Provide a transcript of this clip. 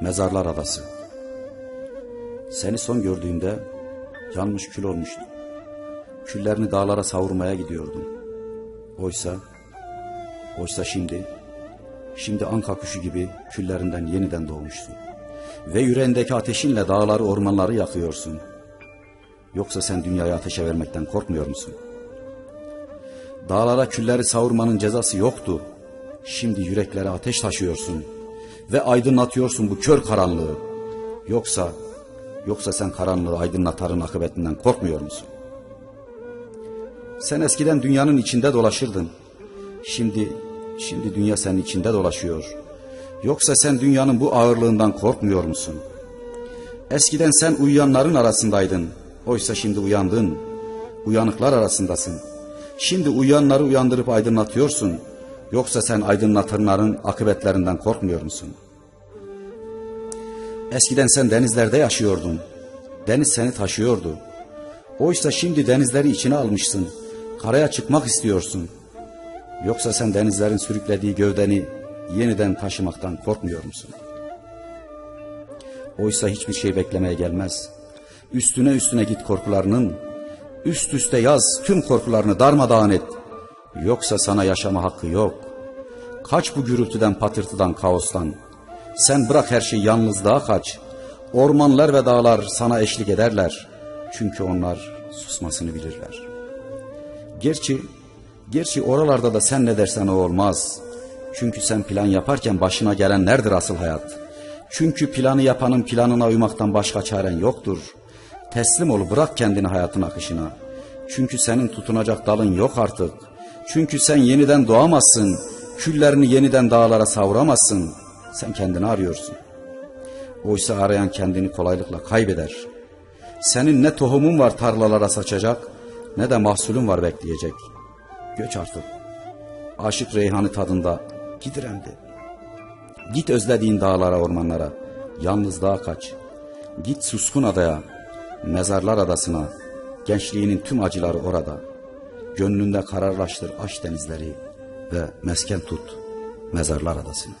Mezarlar Adası. Seni son gördüğümde yanmış kül olmuştu. Küllerini dağlara savurmaya gidiyordum. Oysa, oysa şimdi, şimdi anka kuşu gibi küllerinden yeniden doğmuşsun. Ve yüreğindeki ateşinle dağları ormanları yakıyorsun. Yoksa sen dünyayı ateşe vermekten korkmuyor musun? Dağlara külleri savurmanın cezası yoktu. Şimdi yüreklere ateş taşıyorsun ve aydınlatıyorsun bu kör karanlığı. Yoksa, yoksa sen karanlığı aydınlatarın akıbetinden korkmuyor musun? Sen eskiden dünyanın içinde dolaşırdın. Şimdi, şimdi dünya senin içinde dolaşıyor. Yoksa sen dünyanın bu ağırlığından korkmuyor musun? Eskiden sen uyuyanların arasındaydın. Oysa şimdi uyandın. Uyanıklar arasındasın. Şimdi uyuyanları uyandırıp aydınlatıyorsun. Yoksa sen aydınlatanların akıbetlerinden korkmuyor musun? Eskiden sen denizlerde yaşıyordun. Deniz seni taşıyordu. Oysa şimdi denizleri içine almışsın. Karaya çıkmak istiyorsun. Yoksa sen denizlerin sürüklediği gövdeni yeniden taşımaktan korkmuyor musun? Oysa hiçbir şey beklemeye gelmez. Üstüne üstüne git korkularının. Üst üste yaz tüm korkularını darmadağın et. Yoksa sana yaşama hakkı yok. Kaç bu gürültüden, patırtıdan, kaostan. Sen bırak her şeyi yalnızlığa kaç. Ormanlar ve dağlar sana eşlik ederler. Çünkü onlar susmasını bilirler. Gerçi, gerçi oralarda da sen ne dersen o olmaz. Çünkü sen plan yaparken başına gelenlerdir asıl hayat. Çünkü planı yapanın planına uymaktan başka çaren yoktur. Teslim ol bırak kendini hayatın akışına. Çünkü senin tutunacak dalın yok artık. Çünkü sen yeniden doğamazsın. Küllerini yeniden dağlara savuramazsın. Sen kendini arıyorsun. Oysa arayan kendini kolaylıkla kaybeder. Senin ne tohumun var tarlalara saçacak ne de mahsulün var bekleyecek. Göç artık. Aşık reyhanı tadında gidirendi. Git özlediğin dağlara ormanlara. Yalnızlığa kaç. Git suskun adaya. Mezarlar adasına. Gençliğinin tüm acıları orada. Gönlünde kararlaştır aşk denizleri ve mesken tut mezarlar adasını.